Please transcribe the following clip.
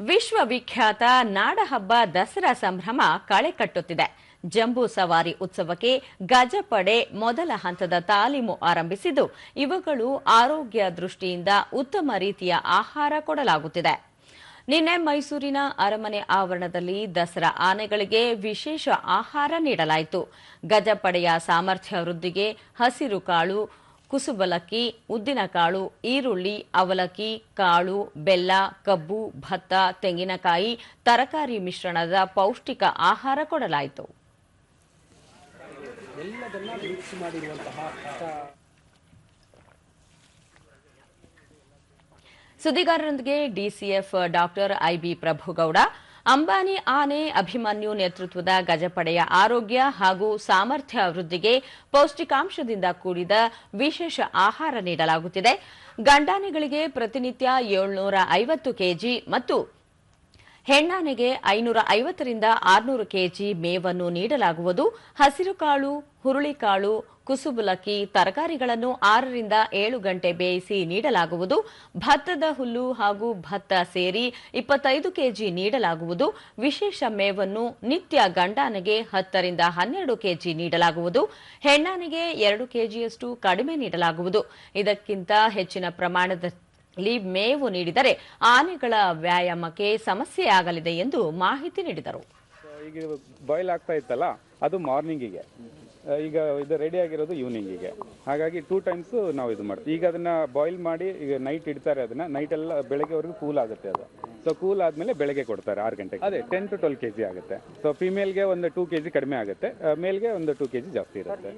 ವಿಶ್ವವಿಖ್ಯಾತ ನಾಡಹಬ್ಬ ದಸರಾ ಸಂಭ್ರಮ ಕಳೆ ಕಟ್ಟುತ್ತಿದೆ. ಜಂಬೂ ಸವಾರಿ ಉತ್ಸವಕ್ಕೆ ಗಜಪಡೆ ಮೊದಲ ಹಂತದ ತಾಲೀಮು ಆರಂಭಿಸಿದ್ದು, ಇವುಗಳು ಆರೋಗ್ಯ ದೃಷ್ಟಿಯಿಂದ ಉತ್ತಮ ರೀತಿಯ ಆಹಾರ ಕೊಡಲಾಗುತ್ತಿದೆ. ನಿನ್ನೆ ಮೈಸೂರಿನ ಅರಮನೆ ಆವರಣದಲ್ಲಿ ದಸರಾ ಆನೆಗಳಿಗೆ ವಿಶೇಷ ಆಹಾರ ನೀಡಲಾಯಿತು. ಗಜಪಡೆಯ ಸಾಮರ್ಥ್ಯ ವೃದ್ಧಿಗೆ ಹಸಿರು ಕಾಳು ಕುಸುಬಲಕ್ಕಿ ಉದ್ದಿನಕಾಳು ಈರುಳ್ಳಿ, ಅವಲಕ್ಕಿ, ಕಾಳು, ಬೆಲ್ಲ, ಕಬ್ಬು, ಭತ್ತ, ತೆಂಗಿನಕಾಯಿ, ತರಕಾರಿ ಮಿಶ್ರಣದ ಪೌಷ್ಟಿಕ ಆಹಾರ ಕೊಡಲಾಯಿತು. ಸುದ್ದಿಗಾರರೊಂದಿಗೆ DCF doctor IB Prabhugowda. Ambani ಆನೆ ಅಭಿಮನ್ಯು ನೇತೃತ್ವದ ಗಜಪಡೆಯ ಆರೋಗ್ಯ ಹಾಗೂ ಸಾಮರ್ಥ್ಯ ವೃದ್ಧಿಗೆ ಪೌಷ್ಟಿಕಾಂಶದಿಂದ ಕೂಡಿದ ವಿಶೇಷ ಆಹಾರ ನೀಡಲಾಗುತ್ತಿದೆ. ಗಂಡಾನೆಗಳಿಗೆ ಪ್ರತಿನಿತ್ಯ ಏಳ್ನೂರ ಐವತ್ತು ಕೆಜಿ ಮತ್ತು ಹೆಣ್ಣಾನೆಗೆ ಐನೂರ ಐವತ್ತರಿಂದ ಆರುನೂರು ಕೆಜಿ ಮೇವನ್ನು ನೀಡಲಾಗುವುದು. ಹಸಿರು ಕಾಳು ಹುರುಳಿಕಾಳು ಕುಸುಬುಲಕ್ಕಿ ತರಕಾರಿಗಳನ್ನು ಆರರಿಂದ ಏಳು ಗಂಟೆ ಬೇಯಿಸಿ ನೀಡಲಾಗುವುದು. ಭತ್ತದ ಹುಲ್ಲು ಹಾಗೂ ಭತ್ತ ಸೇರಿ ಇಪ್ಪತ್ತೈದು ಕೆಜಿ ನೀಡಲಾಗುವುದು. ವಿಶೇಷ ಮೇವನ್ನು ನಿತ್ಯ ಗಂಡಾನೆಗೆ ಹತ್ತರಿಂದ ಹನ್ನೆರಡು ಕೆಜಿ ನೀಡಲಾಗುವುದು. ಹೆಣ್ಣಾನೆಗೆ ಎರಡು ಕೆಜಿಯಷ್ಟು ಕಡಿಮೆ ನೀಡಲಾಗುವುದು. ಇದಕ್ಕಿಂತ ಹೆಚ್ಚಿನ ಪ್ರಮಾಣದ ಲಿ ಮೇವು ನೀಡಿದರೆ ಆನೆಗಳ ವ್ಯಾಯಾಮಕ್ಕೆ ಸಮಸ್ಯೆಯಾಗಲಿದೆ ಎಂದು ಮಾಹಿತಿ ನೀಡಿದರು. ಈಗ ಬಾಯ್ಲ್ ಆಗ್ತಾ ಇತ್ತಲ್ಲ ಅದು ಮಾರ್ನಿಂಗಿಗೆ ಈಗ ಇದು ರೆಡಿ ಆಗಿರೋದು ಈವ್ನಿಂಗಿಗೆ ಹಾಗಾಗಿ ಟೂ ಟೈಮ್ಸ್ ನಾವು ಇದು ಮಾಡ್ತೀವಿ. ಈಗ ಅದನ್ನ ಬಾಯ್ಲ್ ಮಾಡಿ ಈಗ ನೈಟ್ ಇಡ್ತಾರೆ ಅದನ್ನ ನೈಟ್ ಎಲ್ಲ ಬೆಳಗ್ಗೆವರೆಗೂ ಕೂಲ್ ಆಗುತ್ತೆ ಅದು. ಸೊ ಕೂಲ್ ಆದ್ಮೇಲೆ ಬೆಳಗ್ಗೆ ಕೊಡ್ತಾರೆ ಆರು ಗಂಟೆಗೆ. ಅದೇ ten to twelve K G ಆಗುತ್ತೆ. ಸೊ ಫಿಮೇಲ್ಗೆ ಒಂದು ಟೂ ಕೆ ಜಿ ಕಡಿಮೆ ಆಗುತ್ತೆ ಮೇಲ್ಗೆ ಒಂದು ಟೂ ಕೆ ಜಿ ಜಾಸ್ತಿ ಇರುತ್ತೆ.